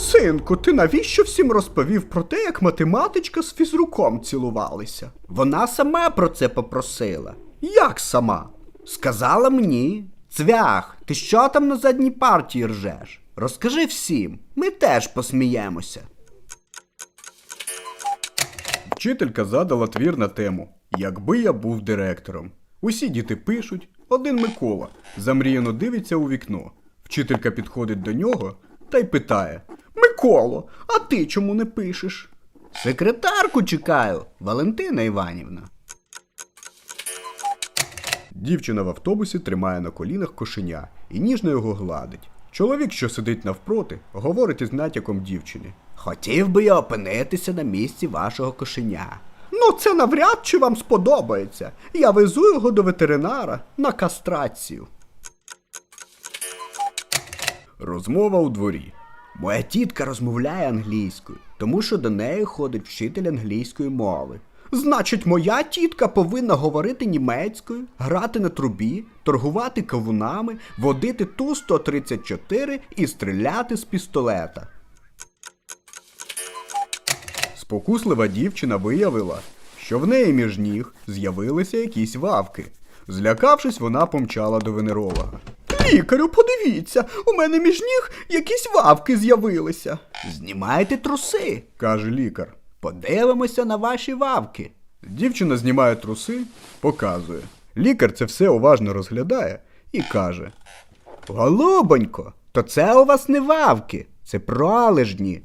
Синку, ти навіщо всім розповів про те, як математичка з фізруком цілувалися? Вона сама про це попросила. Як сама? Сказала мені. Цвях, ти що там на задній партії ржеш? Розкажи всім, ми теж посміємося. Вчителька задала твір на тему Якби я був директором. Усі діти пишуть, один Микола замріяно дивиться у вікно. Вчителька підходить до нього та й питає: Миколо, а ти чому не пишеш? Секретарку чекаю, Валентина Іванівна. Дівчина в автобусі тримає на колінах кошеня і ніжно його гладить. Чоловік, що сидить навпроти, говорить із натяком дівчини. Хотів би я опинитися на місці вашого кошеня. Ну, це навряд чи вам сподобається. Я везу його до ветеринара на кастрацію. Розмова у дворі. Моя тітка розмовляє англійською, тому що до неї ходить вчитель англійської мови. Значить, моя тітка повинна говорити німецькою, грати на трубі, торгувати кавунами, водити Ту-134 і стріляти з пістолета. Спокуслива дівчина виявила, що в неї між ніг з'явилися якісь вавки. Злякавшись, вона помчала до венеролога. Лікарю, подивіться, у мене між ніг якісь вавки з'явилися. Знімайте труси, каже лікар. Подивимося на ваші вавки. Дівчина знімає труси, показує. Лікар це все уважно розглядає і каже: Голубонько, то це у вас не вавки, це пролежні.